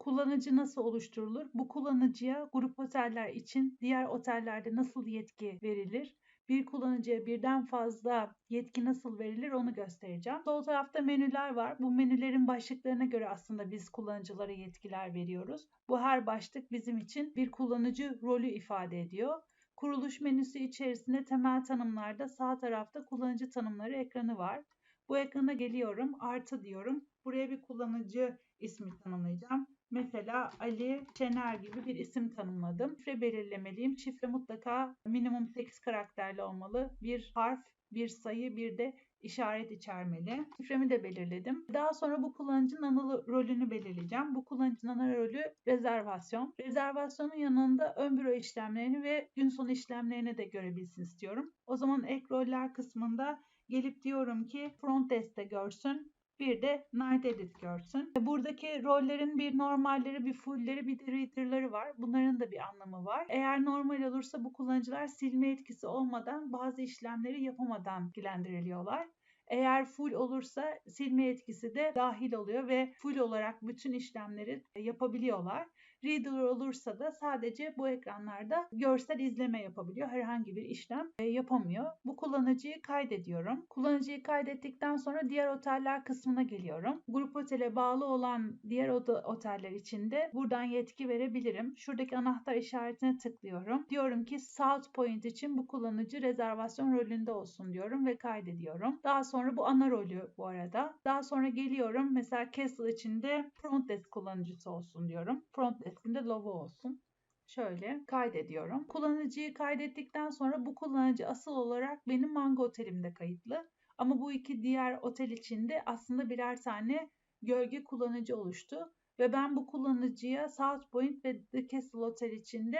Kullanıcı nasıl oluşturulur? Bu kullanıcıya grup oteller için diğer otellerde nasıl yetki verilir? Bir kullanıcıya birden fazla yetki nasıl verilir onu göstereceğim. Sol tarafta menüler var. Bu menülerin başlıklarına göre aslında biz kullanıcılara yetkiler veriyoruz. Bu her başlık bizim için bir kullanıcı rolü ifade ediyor. Kuruluş menüsü içerisinde temel tanımlarda sağ tarafta kullanıcı tanımları ekranı var. Bu ekrana geliyorum, artı diyorum. Buraya bir kullanıcı ismi tanımlayacağım. Mesela Ali Şener gibi bir isim tanımladım. Şifre belirlemeliyim. Şifre mutlaka minimum 8 karakterli olmalı. Bir harf, bir sayı, bir de işaret içermeli. Şifremi de belirledim. Daha sonra bu kullanıcının ana rolünü belirleyeceğim. Bu kullanıcının ana rolü rezervasyon. Rezervasyonun yanında ön büro işlemlerini ve gün sonu işlemlerini de görebilsin istiyorum. O zaman ek roller kısmında gelip diyorum ki front desk'te görsün. Bir de Night Edit görsün. Buradaki rollerin bir normalleri, bir fullleri, bir de reader'ları var. Bunların da bir anlamı var. Eğer normal olursa bu kullanıcılar silme etkisi olmadan bazı işlemleri yapamadan ilgilendiriliyorlar. Eğer full olursa silme etkisi de dahil oluyor ve full olarak bütün işlemleri yapabiliyorlar. Reader olursa da sadece bu ekranlarda görsel izleme yapabiliyor. Herhangi bir işlem e, yapamıyor. Bu kullanıcıyı kaydediyorum. Kullanıcıyı kaydettikten sonra diğer oteller kısmına geliyorum. Grup otele bağlı olan diğer oteller için de buradan yetki verebilirim. Şuradaki anahtar işaretine tıklıyorum. Diyorum ki South Point için bu kullanıcı rezervasyon rolünde olsun diyorum ve kaydediyorum. Daha sonra bu ana rolü bu arada. Daha sonra geliyorum. Mesela Castle için de front desk kullanıcısı olsun diyorum. Front deskinde logo olsun. Şöyle kaydediyorum. Kullanıcıyı kaydettikten sonra bu kullanıcı asıl olarak benim Mango otelimde kayıtlı. Ama bu iki diğer otel içinde aslında birer tane gölge kullanıcı oluştu. Ve ben bu kullanıcıya South Point ve The Castle Otel içinde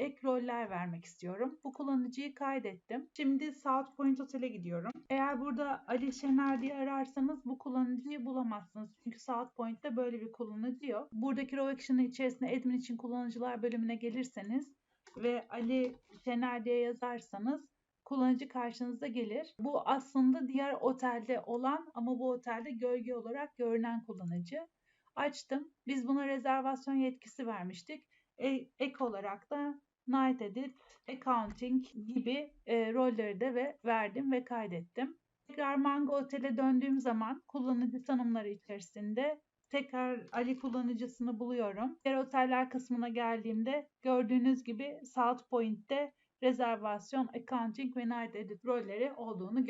ek roller vermek istiyorum. Bu kullanıcıyı kaydettim. Şimdi South Point Otel'e gidiyorum. Eğer burada Ali Şener diye ararsanız bu kullanıcıyı bulamazsınız. Çünkü South Point'te böyle bir kullanıcı yok. Buradaki Row Action'ın içerisinde admin için kullanıcılar bölümüne gelirseniz ve Ali Şener diye yazarsanız kullanıcı karşınıza gelir. Bu aslında diğer otelde olan ama bu otelde gölge olarak görünen kullanıcı. Açtım. Biz buna rezervasyon yetkisi vermiştik. E, ek olarak da Night Edit, Accounting gibi e, rolleri de ve verdim ve kaydettim. Tekrar Mango Otel'e döndüğüm zaman kullanıcı tanımları içerisinde tekrar Ali kullanıcısını buluyorum. Diğer oteller kısmına geldiğimde gördüğünüz gibi South Point'te rezervasyon, accounting ve night edit rolleri olduğunu